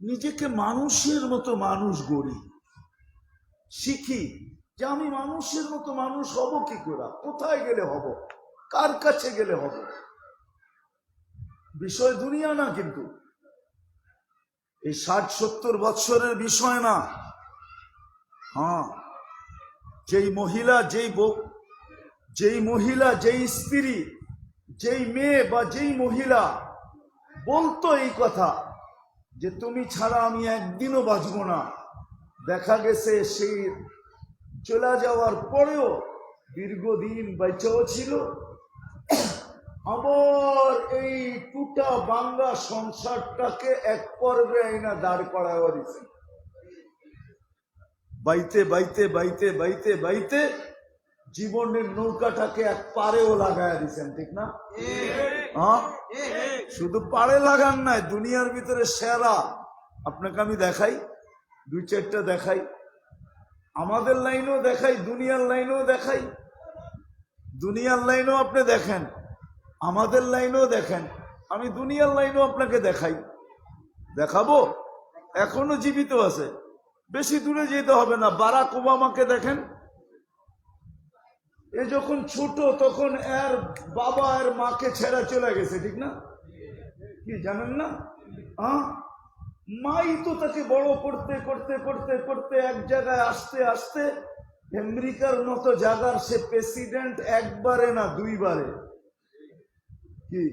নিজেকে মানুষের মতো মানুষ গড়ি। শিখি যে আমি মানুষের মতো মানুষ হব কি করে? কোথায় গেলে হব? কার কাছে গেলে হব? বিষয় দুনিয়া না কিন্তু। এই ষাট, সত্তর বৎসরের বিষয় না। হ্যাঁ যেই মহিলা, যেই যেই মহিলা, যেই স্ত্রী, যেই মেয়ে বা যেই মহিলা, বলতো এই কথা। যে তুমি ছাড়া আমি একদিনও বাঁচব না। দেখা গেছে সেই চলে যাওয়ার পরেও দীর্ঘদিন বেঁচেও ছিল। আবার এই টুটা বাংলা সংসারটাকে এক পর্বে আইনা দাঁড় করায় দিছে। বাইতে বাইতে বাইতে বাইতে বাইতে জীবনের নৌকাটাকে এক পারেও লাগায় দিছেন, ঠিক না? শুধু পাড়ে লাগান নাই, দুনিয়ার ভিতরে সেরা। আপনাকে আমি দেখাই, দুই চারটা দেখাই। আমাদের লাইনও দেখাই, দুনিয়ার লাইনও দেখাই। দুনিয়ার লাইনও আপনি দেখেন, আমাদের লাইনও দেখেন। আমি দুনিয়ার লাইনও আপনাকে দেখাই। দেখাবো? এখনও জীবিত আছে। বেশি দূরে যেতে হবে না। বারাক ওবামাকে দেখেন। এ যখন ছোট, তখন এর বাবা এর মাকে ছেড়ে চলে গেছে, ঠিক না? কি, জানেন না? হ্যাঁ? মাই তো তাকে বড় করতে করতে করতে করতে এক জায়গায় আসতে আসতে আমেরিকার মতো জায়গার সে প্রেসিডেন্ট একবারে না, দুইবারে। কি?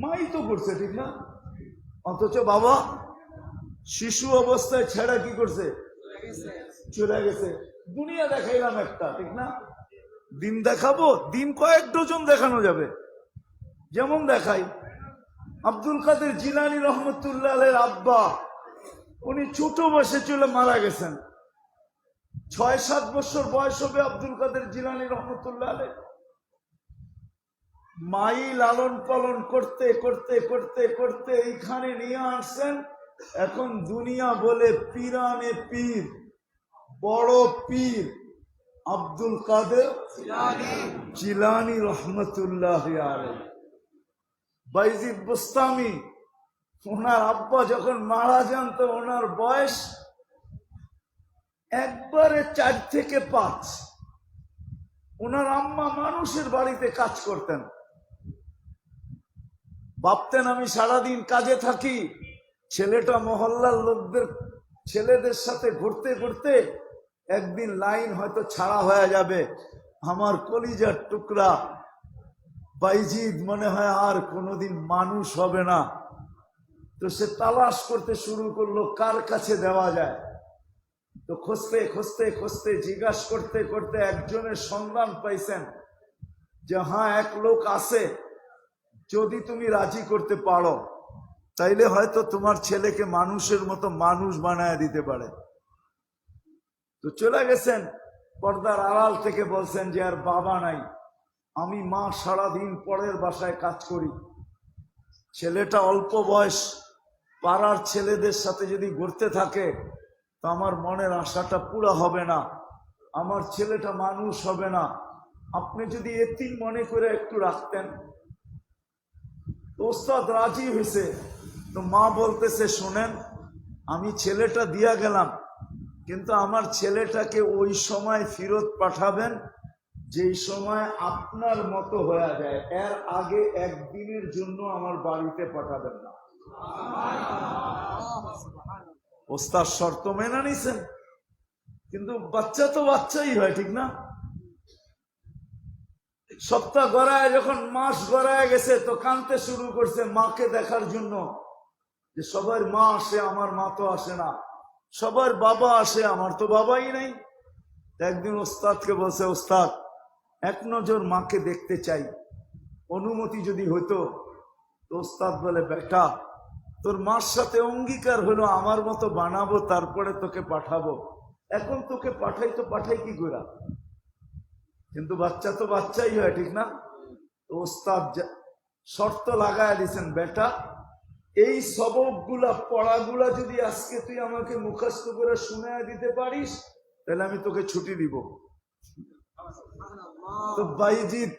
মাই তো করছে, ঠিক না? অথচ বাবা শিশু অবস্থায় ছেড়া কি করছে? চলে গেছে। দুনিয়া দেখাইলাম একটা, ঠিক না? দিন দেখাবো, দিন কয়েক ডজন দেখানো যাবে। যেমন দেখাই, আব্দুল কাদের জিলানি রহমতুল্লাহ আব্বা, উনি ছোট বয়সে চলে মারা গেছেন। ছয় সাত বছর বয়স হবে আব্দুল কাদের জিলানি রহমতুল্লাহ আলে মাই লালন পালন করতে করতে করতে করতে এইখানে নিয়ে আসছেন। এখন দুনিয়া বলে পীরানে পীর, বড় পীর। আব্দুল কাদের জিলানি রহমতুল্লাহ বাইজিদ বুস্তামি, ওনার আব্বা যখন মারা যান, তো ওনার বয়স একবারে চার থেকে পাঁচ। ওনার আম্মা মানুষের বাড়িতে কাজ করতেন। ভাবতেন, আমি সারাদিন কাজে থাকি। ছেলেটা মহল্লার লোকদের, ছেলেদের সাথে ঘুরতে ঘুরতে একদিন লাইন হয়তো ছাড়া হয়ে যাবে। আমার কলিজার টুকরা। বাইজিদ মনে হয় আর কোনোদিন মানুষ হবে না। তো সে তালাশ করতে শুরু করল, কার কাছে দেওয়া যায়? তো খুঁজতে খুঁজতে খুঁজতে, জিজ্ঞাসা করতে করতে একজনের সন্ধান পাইছেন যে হ্যাঁ এক লোক আছে। যদি তুমি রাজি করতে পারো, তাইলে হয়তো তোমার ছেলেকে মানুষের মতো মানুষ বানায় দিতে পারে। তো চলে গেছেন পর্দার আড়াল থেকে বলছেন যে আর বাবা নাই। আমি মা সারাদিন পরের বাসায় কাজ করি। ছেলেটা অল্প বয়স, পাড়ার ছেলেদের সাথে যদি ঘুরতে থাকে, তো আমার মনের আশাটা পুরা হবে না। আমার ছেলেটা মানুষ হবে না। আপনি যদি এতিম মনে করে একটু রাখতেন। ওস্তাদ রাজি হয়েছে তো মা বলতেছে, শোনেন, আমি ছেলেটা দিয়া গেলাম। কিন্তু আমার ছেলেটাকে ওই সময় ফেরত পাঠাবেন, যেই সময় আপনার মতো হয়ে যায়। এর আগে একদিনের জন্য আমার বাড়িতে পাঠাবেন না। ওস্তাদ শর্ত মেনে নিছেন। কিন্তু বাচ্চা তো বাচ্চাই হয়, ঠিক না? সপ্তাহ গড়ায়, যখন মাস গড়ায় গেছে, তো কানতে শুরু করছে মাকে দেখার জন্য। যে সবার মা আসে, আমার মা তো আসে না। সবার বাবা আসে, আমার তো বাবাই নেই। একদিন ওস্তাদকে বলছে, ওস্তাদ, এক নজর মাকে দেখতে চাই। অনুমতি যদি হতো ওস্তাদ বলে, বেটা, তোর মার সাথে অঙ্গীকার হলো, আমার মতো বানাবো, তারপরে তোকে পাঠাবো। এখন তোকে পাঠাই তো পাঠাই কি করা? কিন্তু বাচ্চা তো বাচ্চাই হয়, ঠিক না? ওস্তাদ শর্ত লাগায় দিছেন, বেটা এই সবকগুলা পড়াগুলা যদি আজকে তুই আমাকে মুখস্থ করে শুনে দিতে পারিস, তাহলে আমি তোকে ছুটি দিব। তো বাইজিৎ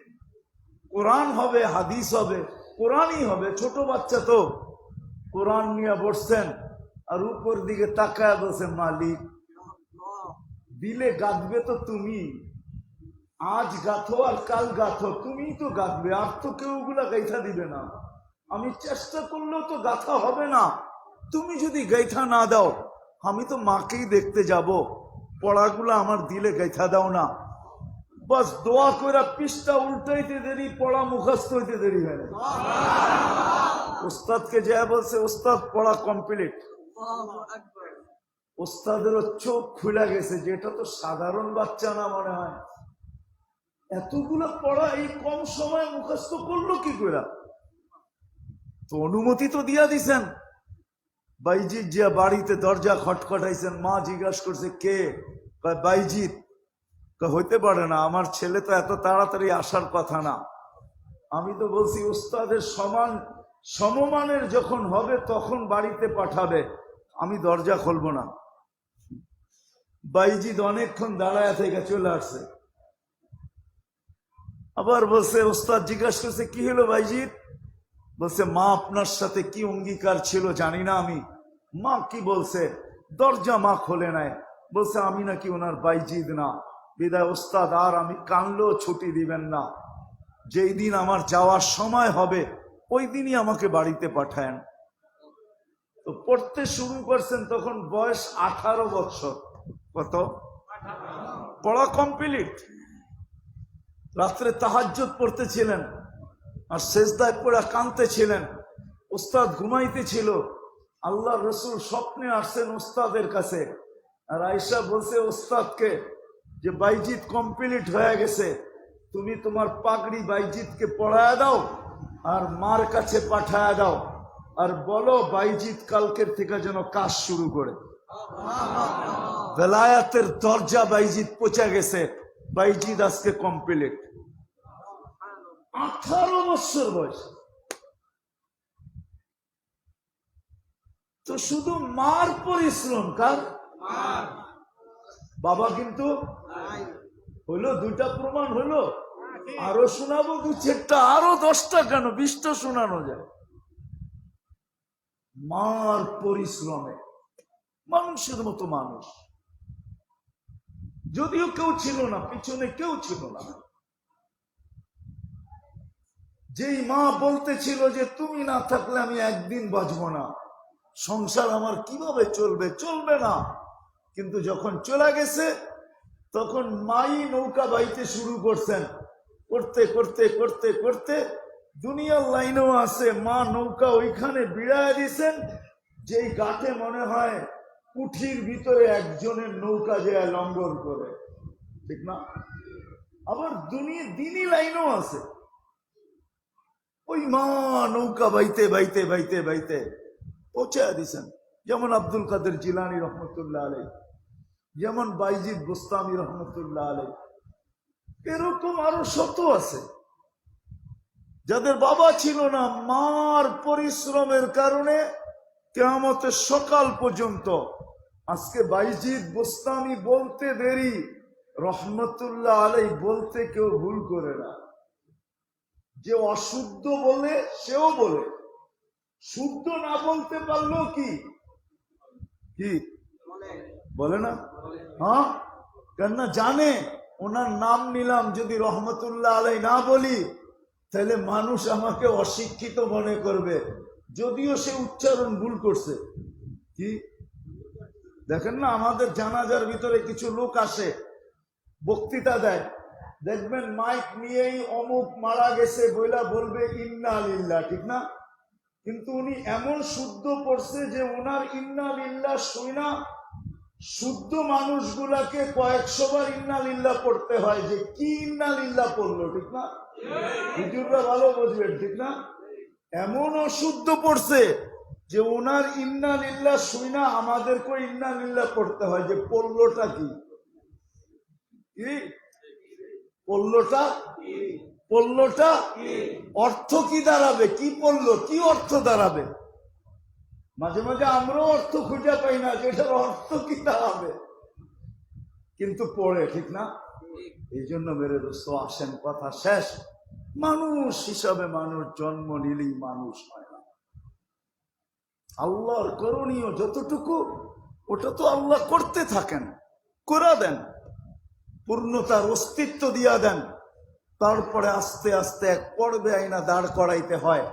কোরআন হবে, হাদিস হবে, কোরআনই হবে, ছোট বাচ্চা তো। কোরআন নিয়ে বসছেন, আর উপর দিকে তাকায় বসে মালিক, দিলে গাঁথবে তো তুমি। আজ গাথো আর কাল গাথো তুমি তো গাঁথবে, আর তো কেউ ওগুলা গাইথা দিবে না। আমি চেষ্টা করলেও তো গাথা হবে না। তুমি যদি গাইথা না দাও, আমি তো মাকেই দেখতে যাব। পড়াগুলো আমার দিলে গাইথা দাও না। বাস দোয়া করে পৃষ্ঠা উল্টাইতে দেরি, পড়া মুখস্থ হইতে দেরি হয় না। ওস্তাদকে যা বলছে, ওস্তাদ, পড়া কমপ্লিট। ওস্তাদেরও চোখ খুলে গেছে, যেটা তো সাধারণ বাচ্চা না মনে হয়। এতগুলো পড়া এই কম সময়ে মুখস্থ করল কি করে তো অনুমতি তো দিয়া দিছেন। বাইজিৎ যে বাড়িতে দরজা খটখটাইছেন, মা জিজ্ঞাসা করছে, কে? বাইজিৎ হইতে পারে না, আমার ছেলে তো এত তাড়াতাড়ি আসার কথা না। আমি তো বলছি উস্তাদের সমান, সমমানের যখন হবে তখন বাড়িতে পাঠাবে। আমি দরজা খুলবো না। বাইজিৎ অনেকক্ষণ দাঁড়ায় থেকে চলে আসছে। আবার বলছে, ওস্তাদ জিজ্ঞাসা করছে, কি হলো বাইজিৎ বলছে, মা আপনার সাথে কি অঙ্গীকার ছিল জানি না আমি। মা কি বলছে? দরজা মা খোলে নাই। বলছে, আমি নাকি ওনার বাইজিদ না। বিদায় ওস্তাদ, আর আমি কানলেও ছুটি দিবেন না। যেই দিন আমার যাওয়ার সময় হবে, ওই দিনই আমাকে বাড়িতে পাঠায়েন। তো পড়তে শুরু করছেন তখন বয়স আঠারো বছর। কত? পড়া কমপ্লিট। রাত্রে তাহাজ্জুদ পড়তেছিলেন। আর শেষদায় পড়া কাঁদতেছিলেন। উস্তাদ ঘুমাইতেছিল। আল্লাহ রসুল স্বপ্নে আসছেন উস্তাদের কাছে। আর আয়সা বলছে, উস্তাদকে, যে বাইজিৎ কমপ্লিট হয়ে গেছে, তুমি তোমার পাগড়ি বাইজিৎকে পড়ায় দাও আর মার কাছে পাঠায় দাও। আর বলো বাইজিৎ কালকের থেকে যেন কাজ শুরু করে। বেলায়াতের দরজা বাইজিৎ পচে গেছে। বাইজিৎ আজকে কমপ্লিট। আঠারো বছর বয়স। তো শুধু মার পরিশ্রম কার? বাবা কিন্তু হলো দুইটা প্রমাণ হলো আরও শোনাবো দু চারটা আরও দশটা কেন? বিশটা শোনানো যায়। মার পরিশ্রমে মানুষের মতো মানুষ। যদিও কেউ ছিল না পিছনে কেউ ছিল না। যেই মা বলতেছিল যে তুমি না থাকলে আমি একদিন বাঁচবো না। সংসার আমার কীভাবে চলবে? চলবে না। কিন্তু যখন চলে গেছে, তখন মাই নৌকা বাইতে শুরু করছেন। করতে করতে করতে করতে দুনিয়ার লাইনেও আছে, মা নৌকা ওইখানে বিড়ায় দিছেন। যেই গাঠে মনে হয় কুঠির ভিতরে একজনের নৌকা যে লঙ্গর করে। ঠিক না? আবার দুনিয়া দিনই লাইনও আছে। ওই মা নৌকা বাইতে বাইতে বাইতে বাইতে পৌঁছে দিছেন। যেমন আব্দুল কাদের জিলানি রহমতুল্লাহ আলাই যেমন বাইজিদ গোস্তামি রহমতুল্লাহ আলাই এরকম আরও শত আছে। যাদের বাবা ছিল না, মার পরিশ্রমের কারণে কেয়ামতের সকাল পর্যন্ত আজকে বাইজিদ গোস্তামি বলতে দেরি, রহমতুল্লাহ আলাই বলতে কেউ ভুল করে না। যে অশুদ্ধ বলে সেও বলে। শুদ্ধ না বলতে পারলেও কি? কি? বলে। না? হ্যাঁ? কেননা জানে ওনার নাম নিলাম যদি রহমতুল্লাহ আলাই না বলি তাহলে মানুষ আমাকে অশিক্ষিত মনে করবে। যদিও সে উচ্চারণ ভুল করছে। কি? দেখেন না আমাদের জানাজার ভিতরে কিছু লোক আসে বক্তৃতা দেয়। দেখবেন মাইক নিয়েই অমুক মারা গেছে বইলা বলবে, ইন্না আলিল্লাহ ঠিক না? কিন্তু উনি এমন শুদ্ধ পড়ছে যে ওনার ইন্না লিল্লাহ শুই না। শুদ্ধ মানুষগুলাকে কয়েকশো বার ইন্না লিল্লাহ পড়তে হয় যে কি ইন্না লিল্লাহ পড়ল, ঠিক না? হুজুররা ভালো বুঝবেন, ঠিক না? এমন অশুদ্ধ পড়ছে যে ওনার ইন্না লিল্লাহ শুই না আমাদেরকে ইন্না লিল্লাহ পড়তে হয় যে পড়লোটা কি? কি পড়লোটা? পড়লোটা? অর্থ কি দাঁড়াবে? কি পড়ল? কি অর্থ দাঁড়াবে? মাঝে মাঝে আমরাও অর্থ খুঁজে পাই না যে এটার অর্থ কি দাঁড়াবে। কিন্তু পড়ে, ঠিক না? এই জন্য মেরে দোস্ত, আসেন, কথা শেষ। মানুষ হিসাবে মানুষ, জন্ম নিলেই মানুষ হয় না। আল্লাহর করণীয় যতটুকু, ওটা তো আল্লাহ করতে থাকেন করে দেন পূর্ণতার অস্তিত্ব দিয়া দেন। তারপরে আস্তে আস্তে এক পর্বে আইনা দাঁড় করাইতে হয়।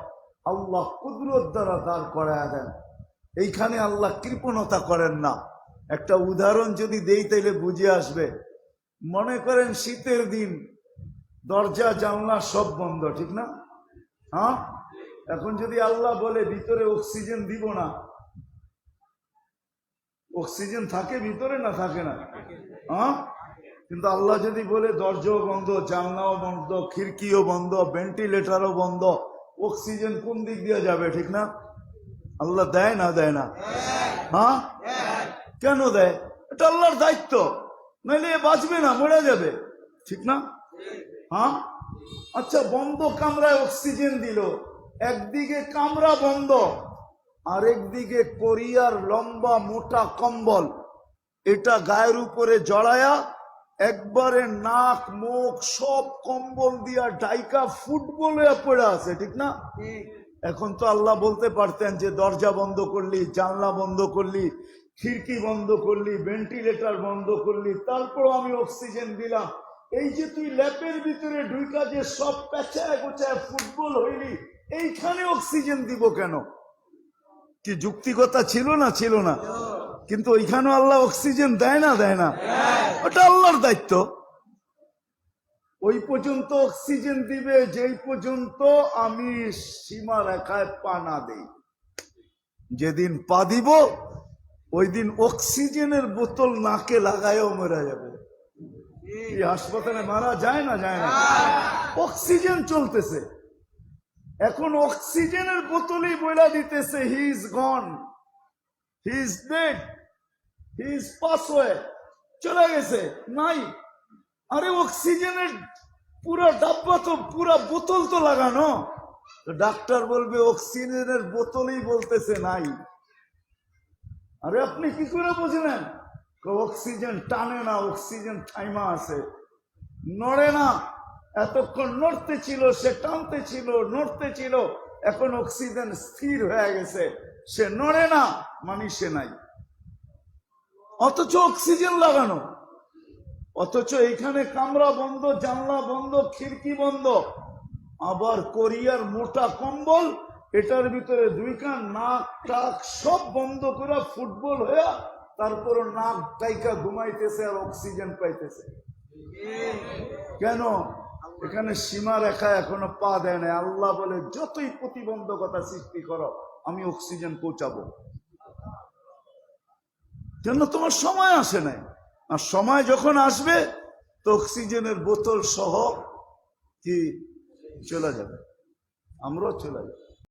আল্লাহ কুদরত দ্বারা দাঁড় করাইয়া দেন। এইখানে আল্লাহ কৃপণতা করেন না। একটা উদাহরণ যদি দেই তাইলে বুঝে আসবে। মনে করেন শীতের দিন দরজা, জানলা সব বন্ধ, ঠিক না? হ্যাঁ? এখন যদি আল্লাহ বলে ভিতরে অক্সিজেন দিব না, অক্সিজেন থাকে ভিতরে না থাকে না? হ্যাঁ? কিন্তু আল্লাহ যদি বলে দরজাও বন্ধ, জানলাও বন্ধ, খিড়কিও বন্ধ ভেন্টিলেটারও বন্ধ অক্সিজেন কোন দিক দিয়ে যাবে, ঠিক না? আল্লাহ দেয় না দেয় না? হ্যাঁ? কেন দেয়? এটা আল্লাহর দায়িত্ব। নাইলে বাঁচবে না, মরে যাবে। ঠিক না? হ্যাঁ? আচ্ছা বন্ধ কামরায় অক্সিজেন দিল। একদিকে কামরা বন্ধ আরেকদিকে কোরিয়ার লম্বা মোটা কম্বল। এটা গায়ের উপরে জড়ায়া একবারে নাক মুখ সব কম্বল দিয়া ডাইকা ফুটবলে পড়ে আছে ঠিক না? এখন তো আল্লাহ বলতে পারতেন যে দরজা বন্ধ করলি জানলা বন্ধ করলি খিড়কি বন্ধ করলি ভেন্টিলেটর বন্ধ করলি তারপরও আমি অক্সিজেন দিলাম। এই যে তুই ল্যাপের ভিতরে ঢুইকা যে সব প্যাচায় গোছায় ফুটবল হইলি এইখানে অক্সিজেন দিব কেন? কি যুক্তিকতা ছিল না? ছিল না। কিন্তু ওইখানেও আল্লাহ অক্সিজেন দেয় না দেয় না। ওটা আল্লাহর দায়িত্ব। ওই পর্যন্ত অক্সিজেন দিবে, যেই পর্যন্ত আমি সীমা রেখায় পা না দেই। যেদিন পা দিব ওই দিন অক্সিজেনের বোতল নাকে লাগায়ও মরা যাবে। এই হাসপাতালে মারা যায় না যায় না। অক্সিজেন চলতেছে। এখন অক্সিজেনের বোতলই বইলা দিতেছে, he is gone. He is dead. Pass চলে গেছে। নাই। আরে অক্সিজেনের পুরো ডাব্বা তো, পুরো বোতল তো লাগানো। ডাক্তার বলবে, অক্সিজেনের বোতলই বলতেছে নাই। আরে আপনি কি করে বুঝলেন? অক্সিজেন টানে না, অক্সিজেন থাইমা আছে। নড়ে না। এতক্ষণ নড়তে ছিল, সে টানতে ছিল, নড়তে ছিল। এখন অক্সিজেন স্থির হয়ে গেছে। সে নড়ে না মানে সে নাই। অথচ অক্সিজেন লাগানো। অথচ এখানে কামরা বন্ধ, জানলা বন্ধ, খিড়কি বন্ধ। আবার কোরিয়ার মোটা কম্বল, এটার ভিতরে দুই কান নাক টাক সব বন্ধ করে ফুটবল হয়ে তারপর নাক টাইকা ঘুমাইতেছে আর অক্সিজেন পাইতেছে। কেন? এখানে সীমা রেখা এখনও পা দেয় না আল্লাহ বলে, যতই প্রতিবন্ধকতা সৃষ্টি করো, আমি অক্সিজেন পৌঁছাবো। কেন তোমার সময় আসে নাই। আর সময় যখন আসবে, তো অক্সিজেনের বোতল সহ কি চলে যাবে? আমরাও চলে যাব।